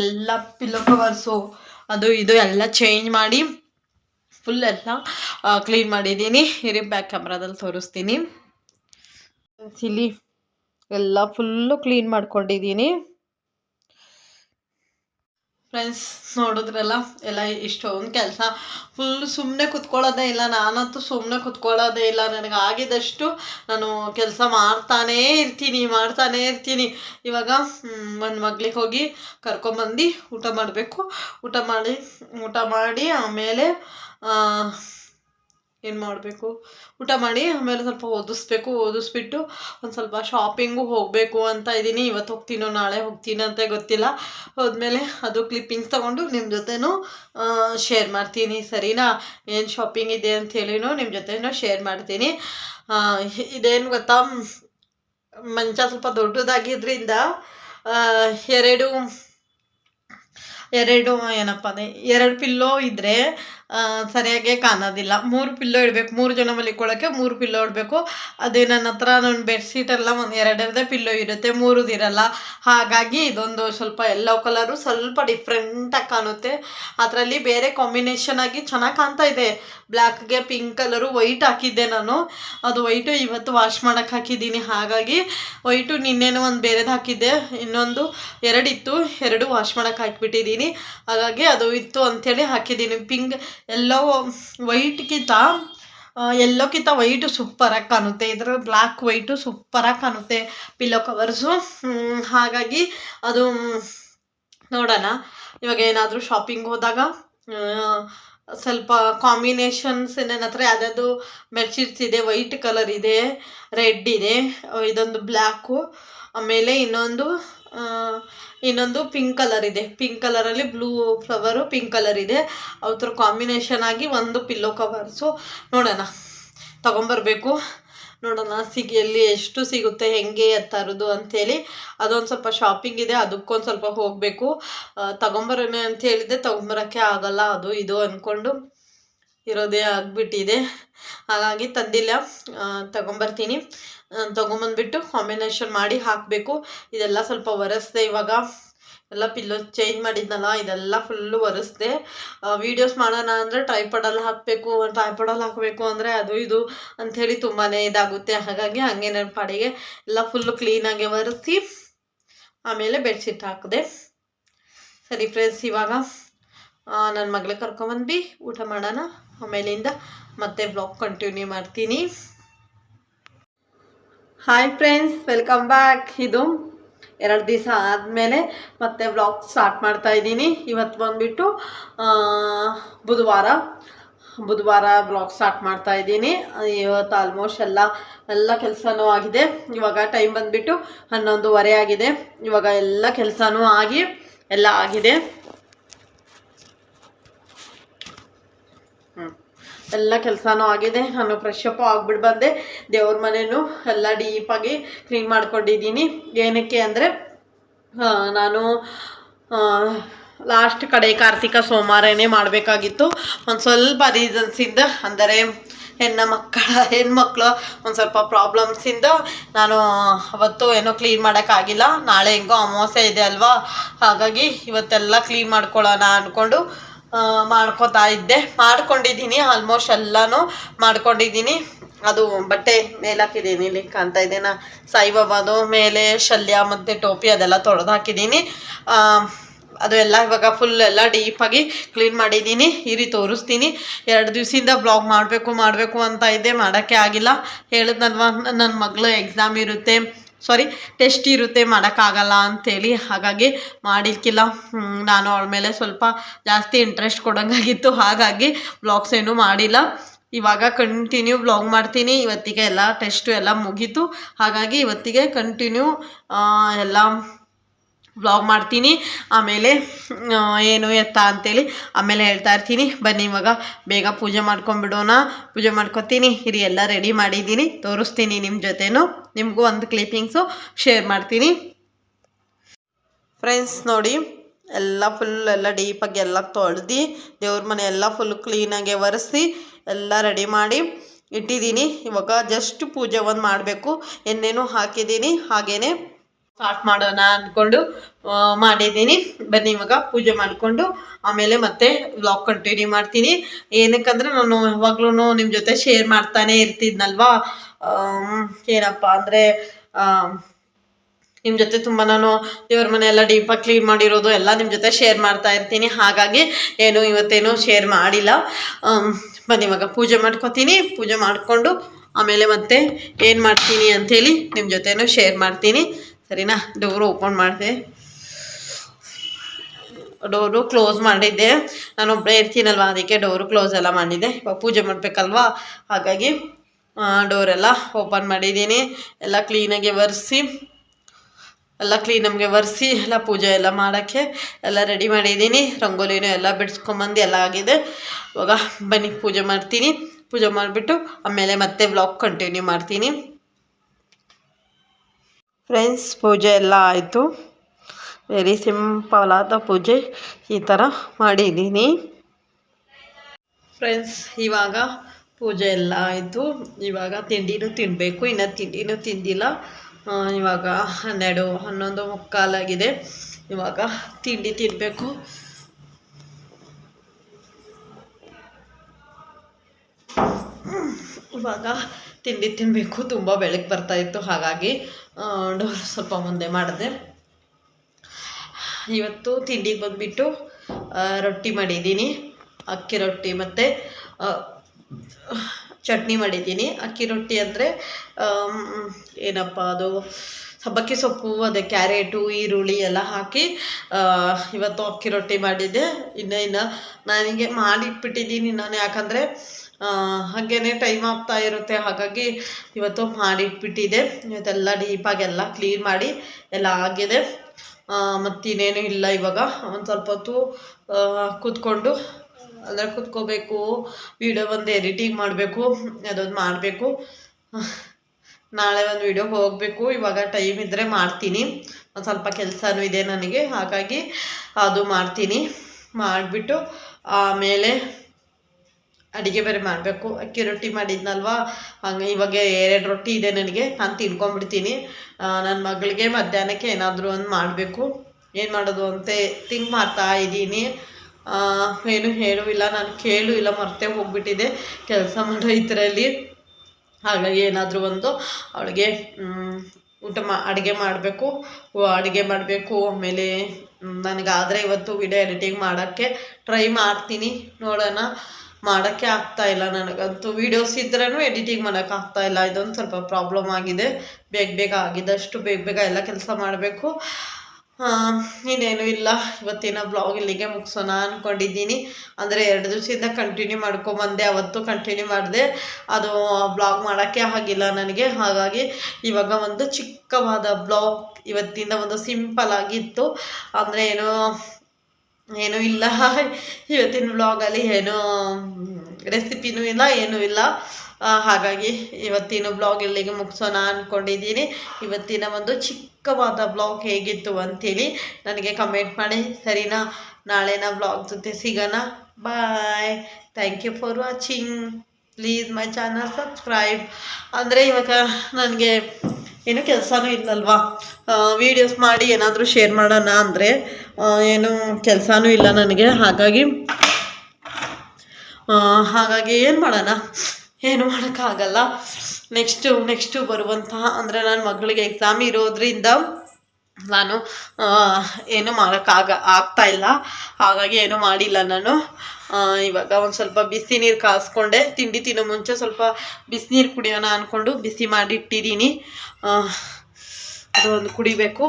ಎಲ್ಲ ಪಿಲ್ಲೋ ಕವರ್ಸು ಅದು ಇದು ಎಲ್ಲ ಚೇಂಜ್ ಮಾಡಿ ಫುಲ್ ಎಲ್ಲ ಕ್ಲೀನ್ ಮಾಡಿದ್ದೀನಿ. ಇರಿ ಬ್ಯಾಕ್ ಕ್ಯಾಮ್ರಾದಲ್ಲಿ ತೋರಿಸ್ತೀನಿ. ಇಲ್ಲಿ ಎಲ್ಲ ಫುಲ್ಲು ಕ್ಲೀನ್ ಮಾಡ್ಕೊಂಡಿದ್ದೀನಿ ಫ್ರೆಂಡ್ಸ್ ನೋಡಿದ್ರಲ್ಲ, ಎಲ್ಲ ಇಷ್ಟೊಂದು ಕೆಲಸ. ಫುಲ್ ಸುಮ್ಮನೆ ಕುತ್ಕೊಳ್ಳೋದೇ ಇಲ್ಲ, ನಾನಂತೂ ಸುಮ್ಮನೆ ಕುತ್ಕೊಳ್ಳೋದೇ ಇಲ್ಲ. ನನಗೆ ಆಗಿದಷ್ಟು ನಾನು ಕೆಲಸ ಮಾಡ್ತಾನೇ ಇರ್ತೀನಿ ಮಾಡ್ತಾನೇ ಇರ್ತೀನಿ. ಇವಾಗ ಒಂದು ಮಗ್ಳಿಗೆ ಹೋಗಿ ಕರ್ಕೊಂಬಂದು ಊಟ ಮಾಡಬೇಕು. ಊಟ ಮಾಡಿ ಊಟ ಮಾಡಿ ಆಮೇಲೆ ಏನು ಮಾಡಬೇಕು? ಊಟ ಮಾಡಿ ಆಮೇಲೆ ಸ್ವಲ್ಪ ಓದಿಸ್ಬೇಕು, ಓದಿಸ್ಬಿಟ್ಟು ಒಂದು ಸ್ವಲ್ಪ ಶಾಪಿಂಗು ಹೋಗಬೇಕು ಅಂತ ಇದ್ದೀನಿ ಇವತ್ತು ಹೋಗ್ತೀನೋ ನಾಳೆ ಹೋಗ್ತೀನೋ ಅಂತ ಗೊತ್ತಿಲ್ಲ. ಹೋದ್ಮೇಲೆ ಅದು ಕ್ಲಿಪ್ಪಿಂಗ್ಸ್ ತೊಗೊಂಡು ನಿಮ್ಮ ಜೊತೆನೂ ಶೇರ್ ಮಾಡ್ತೀನಿ. ಸರಿನಾ? ಏನು ಶಾಪಿಂಗ್ ಇದೆ ಅಂತ ಹೇಳಿನೂ ನಿಮ್ಮ ಜೊತೆನೂ ಶೇರ್ ಮಾಡ್ತೀನಿ. ಇದೇನು ಗೊತ್ತಾ? ಮಂಚ ಸ್ವಲ್ಪ ದೊಡ್ಡದಾಗಿದ್ದರಿಂದ ಎರಡು ಎರಡು ಏನಪ್ಪ ಅಂದರೆ ಎರಡು ಪಿಲ್ಲೋ ಇದ್ದರೆ ಸರಿಯಾಗಿ ಕಾಣೋದಿಲ್ಲ. ಮೂರು ಪಿಲ್ಲೋ ಇಡಬೇಕು. ಮೂರು ಜನ ಮಲಿಕೊಳ್ಳೋಕ್ಕೆ ಮೂರು ಪಿಲ್ಲೋ ಇಡಬೇಕು. ಅದೇ ನನ್ನ ಹತ್ರ ನನ್ನ ಬೆಡ್ಶೀಟೆಲ್ಲ ಒಂದು ಎರಡೆರಡೇ ಪಿಲ್ಲೋ ಇರುತ್ತೆ. ಮೂರುದು ಹಾಗಾಗಿ ಇದೊಂದು ಸ್ವಲ್ಪ ಎಲ್ಲೋ ಕಲರು ಸ್ವಲ್ಪ ಡಿಫ್ರೆಂಟಾಗಿ ಕಾಣುತ್ತೆ. ಅದರಲ್ಲಿ ಬೇರೆ ಕಾಂಬಿನೇಷನ್ ಆಗಿ ಚೆನ್ನಾಗಿ ಕಾಣ್ತಾ ಇದೆ. ಬ್ಲ್ಯಾಕ್ಗೆ ಪಿಂಕ್ ಕಲರು ವೈಟ್ ಹಾಕಿದ್ದೆ ನಾನು. ಅದು ವೈಟು ಇವತ್ತು ವಾಶ್ ಮಾಡೋಕ್ಕೆ ಹಾಕಿದ್ದೀನಿ. ಹಾಗಾಗಿ ವೈಟು ನಿನ್ನೆನೂ ಒಂದು ಬೇರೆದು ಹಾಕಿದ್ದೆ. ಇನ್ನೊಂದು ಎರಡಿತ್ತು. ಎರಡು ವಾಶ್ ಮಾಡೋಕ್ಕೆ ಹಾಕಿಬಿಟ್ಟಿದ್ದೀನಿ. ಹಾಗಾಗಿ ಅದು ಇತ್ತು ಅಂಥೇಳಿ ಹಾಕಿದ್ದೀನಿ. ಪಿಂಕ್ ಎಲ್ಲೋ ವೈಟ್ಗಿಂತ ಎಲ್ಲೋಕ್ಕಿಂತ ವೈಟು ಸೂಪರಾಗಿ ಕಾಣುತ್ತೆ. ಇದರ ಬ್ಲ್ಯಾಕ್ ವೈಟು ಸೂಪರಾಗಿ ಕಾಣುತ್ತೆ. Pillow covers. ಹಾಗಾಗಿ ಅದು, ನೋಡೋಣ. ಇವಾಗ ಏನಾದರೂ ಶಾಪಿಂಗ್ ಹೋದಾಗ ಸ್ವಲ್ಪ ಕಾಂಬಿನೇಷನ್ಸ್ ಏನೇನು ಹತ್ರ ಯಾವ್ದಾದ್ರು ಬೆಡ್ಶೀಟ್ಸ್ ಇದೆ, ವೈಟ್ ಕಲರ್ ಇದೆ, ರೆಡ್ ಇದೆ, ಇದೊಂದು ಬ್ಲ್ಯಾಕು ಆಮೇಲೆ ಇನ್ನೊಂದು ಇನ್ನೊಂದು ಪಿಂಕ್ ಕಲರ್ ಇದೆ. ಪಿಂಕ್ ಕಲರಲ್ಲಿ ಬ್ಲೂ ಫ್ಲವರು ಪಿಂಕ್ ಕಲರ್ ಇದೆ. ಅವ್ರ ಕಾಂಬಿನೇಷನ್ ಆಗಿ ಒಂದು ಪಿಲ್ಲೋ ಕವರ್ಸು ನೋಡೋಣ. ತೊಗೊಂಬರ್ಬೇಕು. ನೋಡೋಣ ಸಿಗಿ ಎಲ್ಲಿ ಎಷ್ಟು ಸಿಗುತ್ತೆ, ಹೆಂಗೆ ತರೋದು ಅಂಥೇಳಿ ಅದೊಂದು ಸ್ವಲ್ಪ ಶಾಪಿಂಗ್ ಇದೆ, ಅದಕ್ಕೊಂದು ಸ್ವಲ್ಪ ಹೋಗಬೇಕು. ತಗೊಂಬರೋಣ ಅಂತ ಹೇಳಿದ್ದೆ ತೊಗೊಂಬರೋಕ್ಕೆ ಆಗಲ್ಲ. ಅದು ಇದು ಅಂದ್ಕೊಂಡು ಇರೋದೇ ಆಗಿಬಿಟ್ಟಿದೆ. ಹಾಗಾಗಿ ತಂದಿಲ್ಲ. ತಗೊಂಬರ್ತೀನಿ. ತೊಗೊಂಬಂದ್ಬಿಟ್ಟು ಕಾಂಬಿನೇಷನ್ ಮಾಡಿ ಹಾಕಬೇಕು. ಇದೆಲ್ಲ ಸ್ವಲ್ಪ ಒರೆಸ್ದೆ ಇವಾಗ. ಎಲ್ಲ ಪಿಲ್ಲೋ ಚೇಂಜ್ ಮಾಡಿದ್ನಲ್ಲ, ಇದೆಲ್ಲ ಫುಲ್ಲು ಒರೆಸ್ದೆ. ವೀಡಿಯೋಸ್ ಮಾಡೋಣ ಅಂದರೆ ಟ್ರೈಪಡಲ್ಲಿ ಹಾಕಬೇಕು. ಟ್ರೈಪಡಲ್ಲಿ ಹಾಕಬೇಕು ಅಂದರೆ ಅದು ಇದು ಅಂಥೇಳಿ ತುಂಬಾ ಇದಾಗುತ್ತೆ. ಹಾಗಾಗಿ ಹಂಗೆ ನನ್ನ ಪಾಡಿಗೆ ಎಲ್ಲ ಫುಲ್ಲು ಕ್ಲೀನಾಗಿ ಒರೆಸಿ ಆಮೇಲೆ ಬೆಡ್ಶೀಟ್ ಹಾಕಿದೆ. ಸರಿ ಫ್ರೆಂಡ್ಸ್ ಇವಾಗ ನನ್ನ ಮಗಳಿಗೆ ಕರ್ಕೊಂಬಂದ್ವಿ. ಊಟ ಮಾಡೋಣ. ಆಮೇಲಿಂದ ಮತ್ತೆ ಬ್ಲಾಗ್ ಕಂಟಿನ್ಯೂ ಮಾಡ್ತೀನಿ. ಹಾಯ್ ಫ್ರೆಂಡ್ಸ್ ವೆಲ್ಕಮ್ ಬ್ಯಾಕ್ ಇದು ಎರಡು ದಿವಸ ಆದಮೇಲೆ ಮತ್ತೆ ಬ್ಲಾಗ್ ಸ್ಟಾರ್ಟ್ ಮಾಡ್ತಾ ಇದ್ದೀನಿ. ಇವತ್ತು ಬಂದುಬಿಟ್ಟು ಬುಧವಾರ ಬುಧವಾರ ಬ್ಲಾಗ್ ಸ್ಟಾರ್ಟ್ ಮಾಡ್ತಾ ಇದ್ದೀನಿ. ಇವತ್ತು ಆಲ್ಮೋಸ್ಟ್ ಎಲ್ಲ ಎಲ್ಲ ಕೆಲಸನೂ ಆಗಿದೆ. ಇವಾಗ ಟೈಮ್ ಬಂದುಬಿಟ್ಟು ಹನ್ನೊಂದುವರೆ ಆಗಿದೆ. ಇವಾಗ ಎಲ್ಲ ಕೆಲಸನೂ ಆಗಿ, ಎಲ್ಲ ಆಗಿದೆ. ಎಲ್ಲ ಕೆಲಸನೂ ಆಗಿದೆ. ನಾನು ಫ್ರೆಶ್ ಅಪ್ ಆಗಿಬಿಟ್ಟು ಬಂದೆ. ದೇವ್ರ ಮನೇನು ಎಲ್ಲ ಡೀಪಾಗಿ ಕ್ಲೀನ್ ಮಾಡ್ಕೊಂಡಿದ್ದೀನಿ. ಏನಕ್ಕೆ ಅಂದರೆ ನಾನು ಲಾಸ್ಟ್ ಕಡೆ ಕಾರ್ತಿಕ ಸೋಮವಾರನೇ ಮಾಡಬೇಕಾಗಿತ್ತು. ಒಂದು ಸ್ವಲ್ಪ ರೀಸನ್ಸಿಂದ ಅಂದರೆ ಹೆಣ್ಣು ಮಕ್ಕಳ, ಹೆಣ್ಮಕ್ಳು ಒಂದು ಸ್ವಲ್ಪ ಪ್ರಾಬ್ಲಮ್ಸಿಂದ ನಾನು ಅವತ್ತು ಏನೋ ಕ್ಲೀನ್ ಮಾಡೋಕ್ಕಾಗಿಲ್ಲ ನಾಳೆ ಹೆಂಗೋ ಅಮಾವಾಸ್ಯೆ ಇದೆ ಅಲ್ವಾ? ಹಾಗಾಗಿ ಇವತ್ತೆಲ್ಲ ಕ್ಲೀನ್ ಮಾಡ್ಕೊಳ್ಳೋಣ ಅಂದ್ಕೊಂಡು ಮಾಡ್ಕೋತಾ ಇದ್ದೆ. ಮಾಡ್ಕೊಂಡಿದ್ದೀನಿ ಆಲ್ಮೋಸ್ಟ್ ಎಲ್ಲನೂ ಮಾಡ್ಕೊಂಡಿದ್ದೀನಿ. ಅದು ಬಟ್ಟೆ ಮೇಲೆ ಹಾಕಿದ್ದೀನಿ ಇಲ್ಲಿ ಕಾಣ್ತಾ ಇದ್ದೇನಾ ಸಾಯಿಬಾಬಾದು ಮೇಲೆ ಶಲ್ಯ ಮತ್ತು ಟೋಪಿ ಅದೆಲ್ಲ ತೊಳೆದು ಹಾಕಿದ್ದೀನಿ ಅದು ಎಲ್ಲ ಇವಾಗ ಫುಲ್ ಎಲ್ಲ ಡೀಪಾಗಿ ಕ್ಲೀನ್ ಮಾಡಿದ್ದೀನಿ. ಈ ತೋರಿಸ್ತೀನಿ. ಎರಡು ದಿವಸದಿಂದ ಬ್ಲಾಗ್ ಮಾಡಬೇಕು ಮಾಡಬೇಕು ಅಂತ ಇದ್ದೆ. ಮಾಡೋಕ್ಕೆ ಆಗಿಲ್ಲ. ಹೇಳಿದ್ನಲ್ವ ನನ್ನ ಮಗಳು ಎಕ್ಸಾಮ್ ಇರುತ್ತೆ. ಸಾರಿ ಟೆಸ್ಟ್ ಇರುತ್ತೆ, ಮಾಡೋಕ್ಕಾಗಲ್ಲ ಅಂಥೇಳಿ ಹಾಗಾಗಿ ಮಾಡಿಕ್ಕಿಲ್ಲ ನಾನು ಅವಳ ಮೇಲೆ ಸ್ವಲ್ಪ ಜಾಸ್ತಿ ಇಂಟ್ರೆಸ್ಟ್ ಕೊಡೋಂಗಾಗಿತ್ತು, ಹಾಗಾಗಿ ಬ್ಲಾಗ್ಸ್ ಏನೂ ಮಾಡಿಲ್ಲ. ಇವಾಗ ಕಂಟಿನ್ಯೂ ಬ್ಲಾಗ್ ಮಾಡ್ತೀನಿ. ಇವತ್ತಿಗೆ ಎಲ್ಲ ಟೆಸ್ಟು ಎಲ್ಲ ಮುಗೀತು. ಹಾಗಾಗಿ ಇವತ್ತಿಗೆ ಕಂಟಿನ್ಯೂ ಎಲ್ಲ ಬ್ಲಾಗ್ ಮಾಡ್ತೀನಿ. ಆಮೇಲೆ ಏನು ಎತ್ತ ಅಂತೇಳಿ ಆಮೇಲೆ ಹೇಳ್ತಾ ಇರ್ತೀನಿ. ಬನ್ನಿ ಇವಾಗ ಬೇಗ ಪೂಜೆ ಮಾಡ್ಕೊಂಬಿಡೋಣ ಪೂಜೆ ಮಾಡ್ಕೊತೀನಿ. ಇರಿ, ಎಲ್ಲ ರೆಡಿ ಮಾಡಿದ್ದೀನಿ. ತೋರಿಸ್ತೀನಿ ನಿಮ್ಮ ಜೊತೆನೂ. ನಿಮಗೂ ಒಂದು ಕ್ಲಿಪ್ಪಿಂಗ್ಸು ಶೇರ್ ಮಾಡ್ತೀನಿ. ಫ್ರೆಂಡ್ಸ್ ನೋಡಿ, ಎಲ್ಲ ಫುಲ್ ಎಲ್ಲ ಡೀಪಾಗಿ ಎಲ್ಲ ತೊಳೆದು, ದೇವ್ರ ಮನೆ ಎಲ್ಲ ಫುಲ್ ಕ್ಲೀನಾಗಿ ಒರೆಸಿ, ಎಲ್ಲ ರೆಡಿ ಮಾಡಿ ಇಟ್ಟಿದ್ದೀನಿ. ಇವಾಗ ಜಸ್ಟ್ ಪೂಜೆ ಒಂದು ಮಾಡಬೇಕು. ಎಣ್ಣೆನೂ ಹಾಕಿದ್ದೀನಿ. ಹಾಗೇನೆ ಸ್ಟಾರ್ಟ್ ಮಾಡೋಣ ಅಂದ್ಕೊಂಡು ಮಾಡಿದ್ದೀನಿ. ಬನ್ನಿ ಇವಾಗ ಪೂಜೆ ಮಾಡಿಕೊಂಡು, ಆಮೇಲೆ ಮತ್ತೆ ವ್ಲಾಗ್ ಕಂಟಿನ್ಯೂ ಮಾಡ್ತೀನಿ. ಏನಕ್ಕಂದ್ರೆ ನಾನು ಯಾವಾಗ್ಲೂ ನಿಮ್ಮ ಜೊತೆ ಶೇರ್ ಮಾಡ್ತಾನೆ ಇರ್ತಿದ್ನಲ್ವಾ? ಏನಪ್ಪ ಅಂದರೆ ನಿಮ್ಮ ಜೊತೆ ತುಂಬ ನಾನು ದೇವ್ರ ಮನೆ ಎಲ್ಲ ಡೀಪಾಗಿ ಕ್ಲೀನ್ ಮಾಡಿರೋದು ಎಲ್ಲ ನಿಮ್ಮ ಜೊತೆ ಶೇರ್ ಮಾಡ್ತಾ ಇರ್ತೀನಿ. ಹಾಗಾಗಿ ಏನು ಇವತ್ತೇನು ಶೇರ್ ಮಾಡಿಲ್ಲ. ಬನ್ನಿ ಇವಾಗ ಪೂಜೆ ಮಾಡ್ಕೊತೀನಿ. ಪೂಜೆ ಮಾಡಿಕೊಂಡು, ಆಮೇಲೆ ಮತ್ತೆ ಏನು ಮಾಡ್ತೀನಿ ಅಂಥೇಳಿ ನಿಮ್ಮ ಜೊತೆನೂ ಶೇರ್ ಮಾಡ್ತೀನಿ. ಸರಿನಾ? ಡೋರು ಓಪನ್ ಮಾಡಿದೆ. ಡೋರು ಕ್ಲೋಸ್ ಮಾಡಿದ್ದೆ. ನಾನು ಒಬ್ಬಳೇ ಇರ್ತೀನಲ್ವ, ಅದಕ್ಕೆ ಡೋರು ಕ್ಲೋಸ್ ಎಲ್ಲ ಮಾಡಿದ್ದೆ. ಇವಾಗ ಪೂಜೆ ಮಾಡಬೇಕಲ್ವಾ? ಹಾಗಾಗಿ ಡೋರೆಲ್ಲ ಓಪನ್ ಮಾಡಿದ್ದೀನಿ. ಎಲ್ಲ ಕ್ಲೀನಾಗಿ ಒರೆಸಿ, ಎಲ್ಲ ಕ್ಲೀನ್ ನಮಗೆ ಒರೆಸಿ, ಎಲ್ಲ ಪೂಜೆ ಎಲ್ಲ ಮಾಡೋಕ್ಕೆ ಎಲ್ಲ ರೆಡಿ ಮಾಡಿದ್ದೀನಿ. ರಂಗೋಲಿನೂ ಎಲ್ಲ ಬಿಡಿಸ್ಕೊಂಬಂದು ಎಲ್ಲ ಆಗಿದೆ. ಇವಾಗ ಬನ್ನಿ, ಪೂಜೆ ಮಾಡ್ತೀನಿ. ಪೂಜೆ ಮಾಡಿಬಿಟ್ಟು ಆಮೇಲೆ ಮತ್ತೆ ವ್ಲಾಗ್ ಕಂಟಿನ್ಯೂ ಮಾಡ್ತೀನಿ. ಫ್ರೆಂಡ್ಸ್ ಪೂಜೆ ಎಲ್ಲ ಆಯಿತು. ವೆರಿ ಸಿಂಪಲಾದ ಪೂಜೆ ಈ ಥರ ಮಾಡಿದ್ದೀನಿ. ಫ್ರೆಂಡ್ಸ್ ಇವಾಗ ಪೂಜೆ ಎಲ್ಲ ಆಯಿತು. ಇವಾಗ ತಿಂಡಿನೂ ತಿನ್ನಬೇಕು ಇನ್ನು ತಿಂಡಿನೂ ತಿಂದಿಲ್ಲ. ಇವಾಗ ಹನ್ನೆರಡು, ಹನ್ನೊಂದು ಮುಕ್ಕಾಲಾಗಿದೆ. ಇವಾಗ ತಿಂಡಿ ತಿನ್ನಬೇಕು ಇವಾಗ ತಿಂಡಿ ತಿನ್ನಬೇಕು ತುಂಬ ಬೆಳಗ್ಗೆ ಬರ್ತಾ ಇತ್ತು. ಹಾಗಾಗಿ ಡೋರ್ ಸ್ವಲ್ಪ ಮುಂದೆ ಮಾಡಿದೆ. ಇವತ್ತು ತಿಂಡಿಗೆ ಬಂದುಬಿಟ್ಟು ರೊಟ್ಟಿ ಮಾಡಿದ್ದೀನಿ. ಅಕ್ಕಿ ರೊಟ್ಟಿ ಮತ್ತು ಚಟ್ನಿ ಮಾಡಿದ್ದೀನಿ. ಅಕ್ಕಿ ರೊಟ್ಟಿ ಅಂದರೆ ಏನಪ್ಪ ಅದು, ಸಬ್ಬಕ್ಕಿ ಸೊಪ್ಪು, ಅದೇ ಕ್ಯಾರೆಟು, ಈರುಳ್ಳಿ ಎಲ್ಲ ಹಾಕಿ ಇವತ್ತು ಅಕ್ಕಿ ರೊಟ್ಟಿ ಮಾಡಿದ್ದೆ. ಇನ್ನು ಇನ್ನು ನನಗೆ ಮಾಡಿಟ್ಬಿಟ್ಟಿದ್ದೀನಿ. ನಾನು ಯಾಕಂದರೆ ಹಾಗೇನೆ ಟೈಮ್ ಆಗ್ತಾ ಇರುತ್ತೆ. ಹಾಗಾಗಿ ಇವತ್ತು ಮಾಡಿಟ್ಬಿಟ್ಟಿದೆ. ಇವತ್ತೆಲ್ಲ ಡೀಪಾಗೆಲ್ಲ ಕ್ಲೀನ್ ಮಾಡಿ ಎಲ್ಲ ಆಗಿದೆ. ಮತ್ತಿನ್ನೇನೂ ಇಲ್ಲ ಇವಾಗ. ಒಂದು ಸ್ವಲ್ಪ ಹೊತ್ತು ಕೂತ್ಕೊಂಡು ಅಂದರೆ ಕೂತ್ಕೋಬೇಕು. ವಿಡಿಯೋ ಒಂದು ಎಡಿಟಿಂಗ್ ಮಾಡಬೇಕು. ಅದೊಂದು ಮಾಡಬೇಕು. ನಾಳೆ ಒಂದು ವಿಡಿಯೋ ಹೋಗಬೇಕು. ಇವಾಗ ಟೈಮ್ ಇದ್ದರೆ ಮಾಡ್ತೀನಿ. ಒಂದು ಸ್ವಲ್ಪ ಕೆಲಸನೂ ಇದೆ ನನಗೆ. ಹಾಗಾಗಿ ಅದು ಮಾಡ್ತೀನಿ. ಮಾಡಿಬಿಟ್ಟು ಆಮೇಲೆ ಅಡುಗೆ ಬೇರೆ ಮಾಡಬೇಕು. ಅಕ್ಕಿ ರೊಟ್ಟಿ ಮಾಡಿದ್ನಲ್ವಾ? ಹಂಗೆ ಇವಾಗ ಎರಡು ರೊಟ್ಟಿ ಇದೆ ನನಗೆ, ನಾನು ತಿನ್ಕೊಂಬಿಡ್ತೀನಿ ನನ್ನ ಮಗಳಿಗೆ ಮಧ್ಯಾಹ್ನಕ್ಕೆ ಏನಾದರೂ ಒಂದು ಮಾಡಬೇಕು. ಏನು ಮಾಡೋದು ಅಂತ? ಥಿಂಕ್ ಮಾಡ್ತಾ ಇದ್ದೀನಿ. ಏನು ಹೇಳುವಿಲ್ಲ ನಾನು ಕೇಳು ಇಲ್ಲ, ಮರ್ತೆ ಹೋಗ್ಬಿಟ್ಟಿದೆ ಕೆಲಸ ಮಾಡೋ ಇದರಲ್ಲಿ. ಹಾಗಾಗಿ ಏನಾದರೂ ಒಂದು ಅವಳಿಗೆ ಊಟ ಮಾ, ಅಡುಗೆ ಮಾಡಬೇಕು. ಅಡುಗೆ ಮಾಡಬೇಕು. ಆಮೇಲೆ ನನಗಾದರೆ ಇವತ್ತು ವಿಡಿಯೋ ಎಡಿಟಿಂಗ್ ಮಾಡೋಕ್ಕೆ ಟ್ರೈ ಮಾಡ್ತೀನಿ. ನೋಡೋಣ. ಮಾಡೋಕ್ಕೆ ಆಗ್ತಾ ಇಲ್ಲ ನನಗಂತೂ. ವೀಡಿಯೋಸ್ ಇದ್ರೂ ಎಡಿಟಿಂಗ್ ಮಾಡೋಕ್ಕೆ ಆಗ್ತಾ ಇಲ್ಲ. ಇದೊಂದು ಸ್ವಲ್ಪ ಪ್ರಾಬ್ಲಮ್ ಆಗಿದೆ. ಬೇಗ ಬೇಗ ಆಗಿದ್ದಷ್ಟು ಬೇಗ ಬೇಗ ಎಲ್ಲ ಕೆಲಸ ಮಾಡಬೇಕು. ಇನ್ನೇನು ಇಲ್ಲ. ಇವತ್ತಿನ ಬ್ಲಾಗ್ ಇಲ್ಲಿಗೆ ಮುಗಿಸೋಣ ಅಂದ್ಕೊಂಡಿದ್ದೀನಿ ಅಂದರೆ ಎರಡು ದಿವಸದಿಂದ ಕಂಟಿನ್ಯೂ ಮಾಡ್ಕೊಂಬಂದೆ. ಅವತ್ತು ಕಂಟಿನ್ಯೂ ಮಾಡಿದೆ. ಅದು ಬ್ಲಾಗ್ ಮಾಡೋಕ್ಕೆ ಆಗಿಲ್ಲ ನನಗೆ. ಹಾಗಾಗಿ ಇವಾಗ ಒಂದು ಚಿಕ್ಕವಾದ ಬ್ಲಾಗ್ ಇವತ್ತಿಂದ ಒಂದು ಸಿಂಪಲ್ ಆಗಿತ್ತು. ಅಂದರೆ ಏನು ಏನೂ ಇಲ್ಲ. ಇವತ್ತಿನ ಬ್ಲಾಗಲ್ಲಿ ಏನೂ, ರೆಸಿಪಿನೂ ಇಲ್ಲ, ಏನೂ ಇಲ್ಲ. ಹಾಗಾಗಿ ಇವತ್ತಿನ ಬ್ಲಾಗ್ ಇಲ್ಲಿಗೆ ಮುಗಿಸೋಣ ಅಂದ್ಕೊಂಡಿದ್ದೀನಿ ಇವತ್ತಿನ ಒಂದು ಚಿಕ್ಕವಾದ ಬ್ಲಾಗ್ ಹೇಗಿತ್ತು ಅಂಥೇಳಿ ನನಗೆ ಕಮೆಂಟ್ ಮಾಡಿ. ಸರಿನಾ? ನಾಳೆನ ಬ್ಲಾಗ್ ಜೊತೆ ಸಿಗೋಣ. Bye thank you for watching please my channel subscribe ಅಂದರೆ ಇವಾಗ ನನಗೆ ಏನು ಕೆಲಸನೂ ಇಲ್ಲಲ್ವಾ? ವೀಡಿಯೋಸ್ ಮಾಡಿ ಏನಾದರೂ ಶೇರ್ ಮಾಡೋಣ ಅಂದರೆ ಏನು ಕೆಲಸನೂ ಇಲ್ಲ ನನಗೆ. ಹಾಗಾಗಿ ಹಾಗಾಗಿ ಏನು ಮಾಡೋಣ? ಏನು ಮಾಡೋಕ್ಕಾಗಲ್ಲ. ನೆಕ್ಸ್ಟು ನೆಕ್ಸ್ಟು ಬರುವಂತಹ ಅಂದರೆ ನನ್ನ ಮಗಳಿಗೆ ಎಕ್ಸಾಮ್ ಇರೋದ್ರಿಂದ ನಾನು ಏನು ಮಾಡೋಕ್ಕಾಗ, ಆಗ್ತಾ ಇಲ್ಲ. ಹಾಗಾಗಿ ಏನೂ ಮಾಡಿಲ್ಲ ನಾನು. ಇವಾಗ ಒಂದು ಸ್ವಲ್ಪ ಬಿಸಿ ನೀರು ಕಾಸ್ಕೊಂಡೆ. ತಿಂಡಿ ತಿನ್ನೋ ಮುಂಚೆ ಸ್ವಲ್ಪ ಬಿಸಿನೀರು ಕುಡಿಯೋಣ ಅಂದ್ಕೊಂಡು ಬಿಸಿ ಮಾಡಿಟ್ಟಿದ್ದೀನಿ ಅದು ಒಂದು ಕುಡಿಬೇಕು.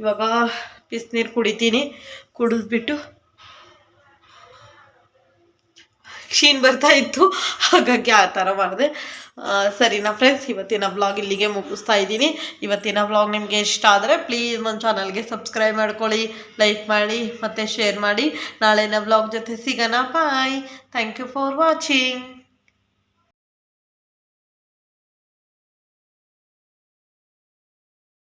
ಇವಾಗ ಬಿಸಿನೀರು ಕುಡಿತೀನಿ. ಕುಡಿದ್ಬಿಟ್ಟು ಶೀನ್ ಬರ್ತಾ ಇತ್ತು. ಹಾಗಾಗಿ ಆ ಥರ ಮಾಡಿದೆ. ಸರಿನಾ ಫ್ರೆಂಡ್ಸ್ ಇವತ್ತಿನ ವ್ಲಾಗ್ ಇಲ್ಲಿಗೆ ಮುಗಿಸ್ತಾ ಇದ್ದೀನಿ. ಇವತ್ತಿನ ವ್ಲಾಗ್ ನಿಮಗೆ ಇಷ್ಟ ಆದರೆ ಪ್ಲೀಸ್ ನನ್ನ ಚಾನಲ್ಗೆ ಸಬ್ಸ್ಕ್ರೈಬ್ ಮಾಡ್ಕೊಳ್ಳಿ ಲೈಕ್ ಮಾಡಿ, ಮತ್ತು ಶೇರ್ ಮಾಡಿ. ನಾಳೆನ ವ್ಲಾಗ್ ಜೊತೆ ಸಿಗೋಣ. Bye thank you for watching